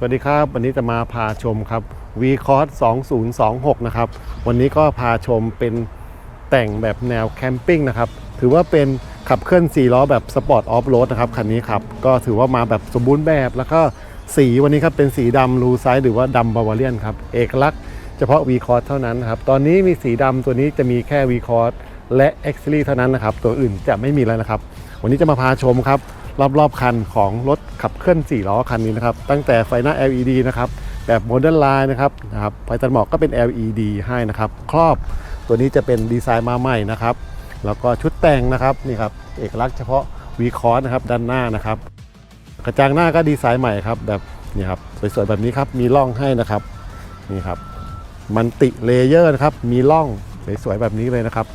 สวัสดีครับ วันนี้จะมาพาชมครับ v c o s 2026 นะครับ วันนี้ก็พาชมเป็นแต่งแบบแนวแคมปิ้งนะครับ ถือว่าเป็นขับเคลื่อน 4 ล้อแบบสปอร์ตออฟโรดนะครับ คันนี้ครับ ก็ถือว่ามาแบบสมบูรณ์แบบ แล้วก็สีวันนี้ครับ เป็นสีดำลูไซด์หรือว่าดำบาวาเลียนครับ เอกลักษณ์เฉพาะ v c o s เท่านั้นครับ ตอนนี้มีสีดำตัวนี้จะมีแค่ v c o s และ x 3เท่านั้นนะครับ ตัวอื่นจะไม่มีแล้วนะครับ วันนี้จะมาพาชมครับ รอบๆคันของรถขับเคลื่อน 4 ล้อคันนี้นะครับ ตั้งแต่ไฟหน้า LED นะครับแบบโมเดิร์นไลน์นะครับนะครับไฟตัดหมอกก็เป็น LED ให้นะครับครอบตัวนี้จะเป็นดีไซน์มาใหม่นะครับ แล้วก็ชุดแต่งนะครับนี่ครับเอกลักษณ์เฉพาะ v c o s นะครับด้านหน้านะครับ กระจังหน้าก็ดีไซน์ใหม่ครับแบบนี่ครับสวยๆแบบนี้ครับมีร่องให้นะครับนี่ครับมันติเลเยอร์นะครับมีร่องสวยๆแบบนี้เลยนะครับ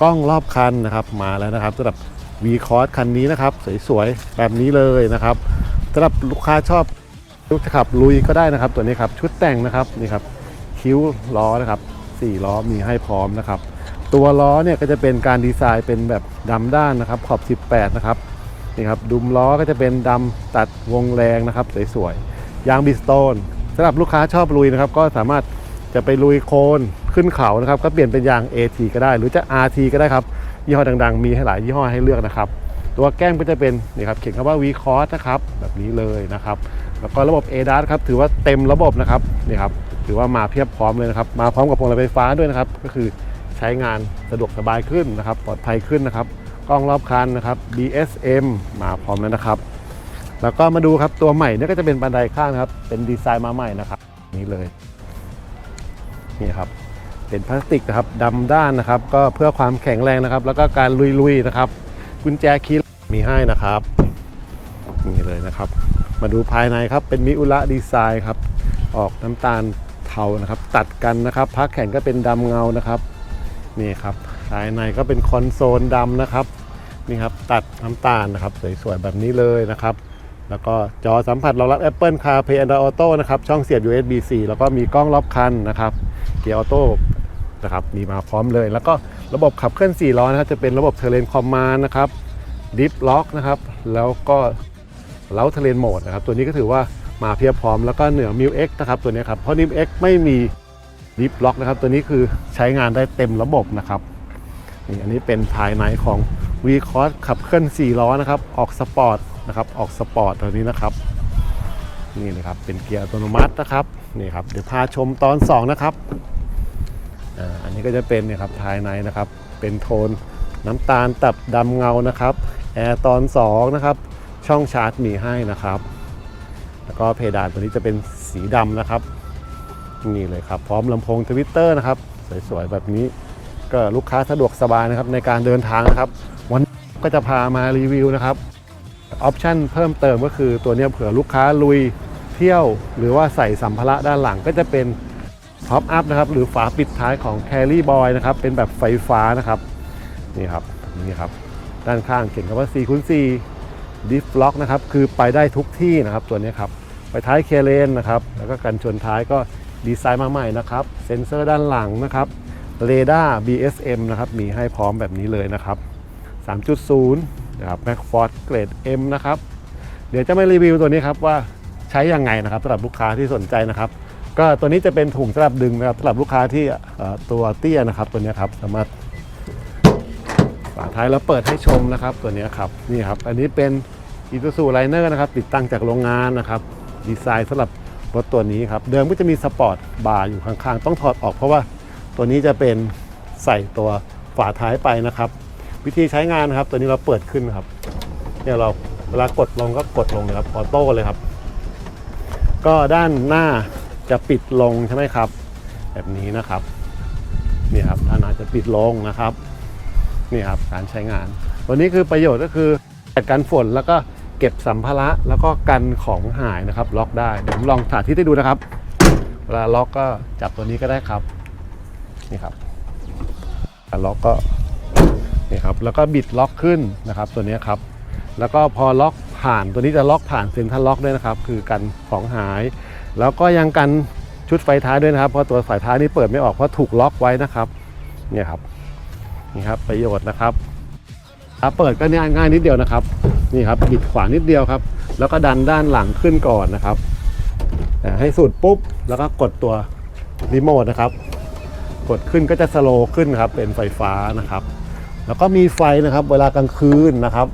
กล้องรอบคันนะครับมาแล้วนะครับสำหรับ v c o s คันนี้นะครับ สวยๆ แบบนี้เลยนะครับสำหรับลูกค้าชอบลูกขับลุยก็ได้นะครับ ตัวนี้ครับชุดแต่งนะครับนี่ครับคิ้วล้อนะครับสี่ล้อมีให้พร้อมนะครับ ตัวล้อเนี่ยก็จะเป็นการดีไซน์เป็นแบบดำด้านนะครับ ขอบ 18 นะครับนี่ครับดุมล้อก็จะเป็นดำตัดวงแรงนะครับ สวยๆยางบิสโตนสำหรับลูกค้าชอบลุยนะครับ ก็สามารถจะไปลุยโคลนขึ้นเขานะครับ ก็เปลี่ยนเป็นยาง AT ก็ได้ หรือจะ RT ก็ได้ครับ ยี่ห้อดังๆ มีให้หลายยี่ห้อให้เลือกนะครับ ตัวแก้มก็จะเป็นนี่ครับเขียนคำว่า v c o s นะครับแบบนี้เลยนะครับ แล้วก็ระบบ ADAS ครับถือว่าเต็มระบบนะครับนี่ครับถือว่ามาเพียบพร้อมเลยนะครับ มาพร้อมกับพวงมาลัยไฟฟ้าด้วยนะครับ ก็คือใช้งานสะดวกสบายขึ้นนะครับ ปลอดภัยขึ้นนะครับกล้องรอบคันนะครับ BSM มาพร้อมแล้วนะครับ แล้วก็มาดูครับตัวใหม่นี่ก็จะเป็นบันไดข้างนะครับ เป็นดีไซน์มาใหม่นะครับ นี่เลย นี่ครับ เป็นพลาสติกนะครับดำด้านนะครับ ก็เพื่อความแข็งแรงนะครับ แล้วก็การลุยๆนะครับ กุญแจคีย์มีให้นะครับนี่เลยนะครับ มาดูภายในครับเป็นมิอุระดีไซน์ครับ ออกน้ำตาลเทานะครับ ตัดกันนะครับพักแขนก็เป็นดำเงานะครับนี่ครับภายในก็เป็นคอนโซลดำนะครับนี่ครับตัดน้ำตาลนะครับสวยๆแบบนี้เลยนะครับ แล้วก็จอสัมผัสรองรับ Apple CarPlay Android Auto นะครับ ช่องเสียบ USB-C แล้วก็มีกล้องรอบคันนะครับ เกียร์ออโต้ นะครับมีมาพร้อมเลย แล้วก็ระบบขับเคลื่อน4ล้อนะครับจะเป็นระบบเทเลนคอมมานนะครับดิฟล็อกนะครับแล้วก็เล้าเทเลนโหมดนะครับตัวนี้ก็ถือว่ามาเพียบพร้อมแล้วก็เหนือมิวเอ็กนะครับตัวนี้ครับเพราะมิวเอ็กไม่มีดิฟล็อกนะครับตัวนี้คือใช้งานได้เต็มระบบนะครับนี่อันนี้เป็นภายในของ v c o s ขับเคลื่อน4ล้อนะครับออกสปอร์ตนะครับออกสปอร์ตตัวนี้นะครับนี่นะครับเป็นเกียร์อัตโนมัตินะครับนี่ครับเดี๋ยวพาชมตอน 2 นะครับ อันนี้ก็จะเป็นเนี่ยครับภายในนะครับ เป็นโทนน้ำตาลตับดำเงานะครับแอร์ตอน 2 นะครับ ช่องชาร์จมีให้นะครับ แล้วก็เพดานตัวนี้จะเป็นสีดำนะครับ นี่เลยครับ พร้อมลำโพงทวิตเตอร์นะครับ สวยๆ แบบนี้ก็ลูกค้าสะดวกสบายนะครับในการเดินทางนะครับ วันนี้ก็จะพามารีวิวนะครับออปชั่นเพิ่มเติมก็คือตัวนี้เผื่อลูกค้าลุยเที่ยว หรือว่าใส่สัมภาระด้านหลังก็จะเป็น ท็อปอัพนะครับหรือฝาปิดท้ายของ Carry Boy นะครับเป็นแบบไฟฟ้านะครับนี่ครับนี่ครับด้านข้างเขียนคำว่า4คูณ4 Diff Lock นะครับคือไปได้ทุกที่นะครับตัวนี้ครับไปท้ายเคเลนนะครับแล้วก็กันชนท้ายก็ดีไซน์มาใหม่นะครับเซ็นเซอร์ด้านหลังนะครับเรดาร์ BSM นะครับมีให้พร้อมแบบนี้เลยนะครับ 3.0นะครับ m a c f o r d เกรด M นะครับ เดี๋ยวจะมารีวิวตัวนี้ครับว่าใช้ยังไงนะครับสำหรับลูกค้าที่สนใจนะครับ ก็ตัวนี้จะเป็นถุงสำหรับดึงนะครับสำหรับลูกค้าที่ตัวเตี้ยนะครับ ตัวนี้ครับสามารถฝาท้ายแล้วเปิดให้ชมนะครับ ตัวนี้ครับนี่ครับ อันนี้เป็น i s u z u Liner นะครับ ติดตั้งจากโรงงานนะครับ ดีไซน์สำหรับรถตัวนี้ครับ เดิมก็จะมีสปอร์ตบาร์อยู่ข้างๆ ต้องถอดออกเพราะว่าตัวนี้จะเป็นใส่ตัวฝาท้ายไปนะครับ วิธีใช้งานนะครับ ตัวนี้เราเปิดขึ้นครับเนี่ยเราเวลากดลงก็กดลงเลยครับออโต้เลยครับ ก็ด้านหน้า จะปิดลงใช่ไหมครับ แบบนี้นะครับนี่ครับด้านหน้าจะปิดลงนะครับนี่ครับการใช้งานตัวนี้คือประโยชน์ก็คือจัดการฝนแล้วก็เก็บสัมภาระแล้วก็กันของหายนะครับ ล็อกได้เดี๋ยวผมลองสาธิตให้ดูนะครับ เวลาล็อกก็จับตัวนี้ก็ได้ครับนี่ครับการล็อกก็นี่ครับแล้วก็บิดล็อกขึ้นนะครับ ตัวนี้ครับ แล้วก็พอล็อก ผ่านตัวนี้จะล็อกผ่านเซ็นทรัลล็อกด้วยนะครับ คือกันของหาย แล้วก็ยังกันชุดไฟท้ายด้วยนะครับ เพราะตัวไฟท้ายนี้เปิดไม่ออกเพราะถูกล็อกไว้นะครับเนี่ยครับนี่ครับประโยชน์นะครับถ้าเปิดก็เนี่ยง่ายนิดเดียวนะครับนี่ครับบิดขวานิดเดียวครับ แล้วก็ดันด้านหลังขึ้นก่อนนะครับให้สุดปุ๊บแล้วก็กดตัวรีโมทนะครับ กดขึ้นก็จะสโลว์ขึ้นครับเป็นไฟฟ้านะครับ แล้วก็มีไฟนะครับ เวลากลางคืนนะครับ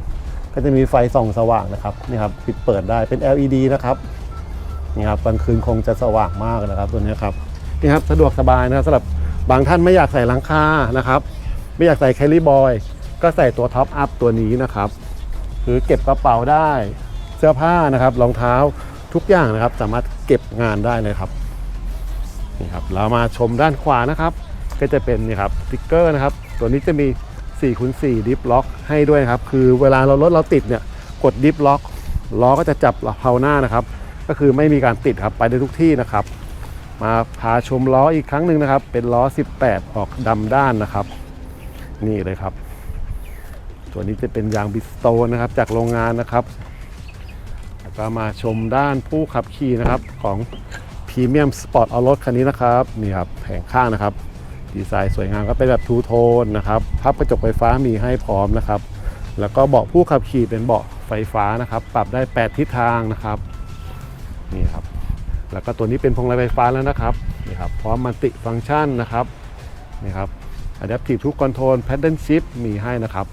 ก็จะมีไฟส่องสว่างนะครับนี่ครับปิดเปิดได้เป็น LED นะครับนี่ครับกลางคืนคงจะสว่างมากนะครับตัวนี้ครับนี่ครับสะดวกสบายนะครับสำหรับบางท่านไม่อยากใส่หลังคานะครับไม่อยากใส่แคลรี่บอยก็ใส่ตัวท็อปอัพตัวนี้นะครับคือเก็บกระเป๋าได้เสื้อผ้านะครับรองเท้าทุกอย่างนะครับ สามารถเก็บงานได้เลยครับนี่ครับเรามาชมด้านขวานะครับ ก็จะเป็นนี่ครับสติ๊กเกอร์นะครับ ตัวนี้จะมี 4คูณ4ดิฟล็อกให้ด้วยครับ คือเวลาเรารถเราติดเนี่ยกดดิฟล็อกล้อก็จะจับเพาหน้านะครับ ก็คือไม่มีการติดครับไปได้ทุกที่นะครับ มาพาชมล้ออีกครั้งหนึ่งนะครับ เป็นล้อ 18 ออกดำด้านนะครับ นี่เลยครับ ตัวนี้จะเป็นยางบิสโตนนะครับ จากโรงงานนะครับแล้วก็มาชมด้านผู้ขับขี่นะครับของพรีเมียมสปอร์ตเอรถคันนี้นะครับนี่ครับแผงข้างนะครับ ดีไซน์สวยงามก็เป็นแบบทูโทนนะครับพับกระจกไฟฟ้ามีให้พร้อมนะครับ แล้วก็เบาะผู้ขับขี่เป็นเบาะไฟฟ้านะครับ ปรับได้ 8 ทิศทางนะครับนี่ครับ แล้วก็ตัวนี้เป็นพวงมาลัยไฟฟ้าแล้วนะครับนี่ครับพร้อมมัลติฟังก์ชันนะครับนี่ครับ Adaptive Cruise Control Paddle Shift มีให้นะครับ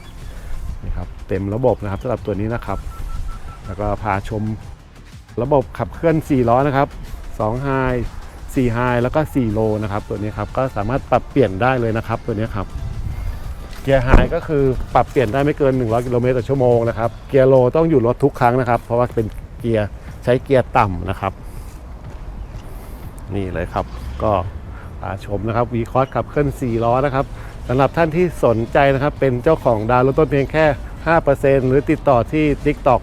นี่ครับ เต็มระบบนะครับสำหรับตัวนี้นะครับ แล้วก็พาชมระบบขับเคลื่อน 4 ล้อนะครับ2 High 4 High แล้วก็4 Low นะครับตัวนี้ครับก็สามารถปรับเปลี่ยนได้เลยนะครับตัวนี้ครับเกียร์ High ก็คือปรับเปลี่ยนได้ไม่เกิน 100 กิโลเมตรต่อชั่วโมงนะครับเกียร์ Low ต้องอยู่รถทุกครั้งนะครับ เพราะว่าเป็นเกียร์ใช้เกียร์ต่ำนะครับ นี่เลยครับก็พาชมนะครับวีคอร์สขับเคลื่อน4ล้อนะครับสำหรับท่านที่สนใจนะครับ เป็นเจ้าของดาวน์รถต้นเพียงแค่ 5%หรือติดต่อที่ TikTok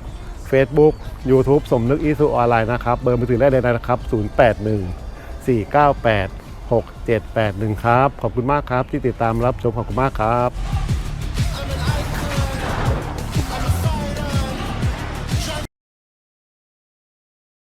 Facebook YouTube สมนึกอีสุออนไลน์นะครับ เบอร์มือถือได้เลยนะครับ 081 498 6781 ครับ ขอบคุณมากครับที่ติดตามรับชมขอบคุณมากครับ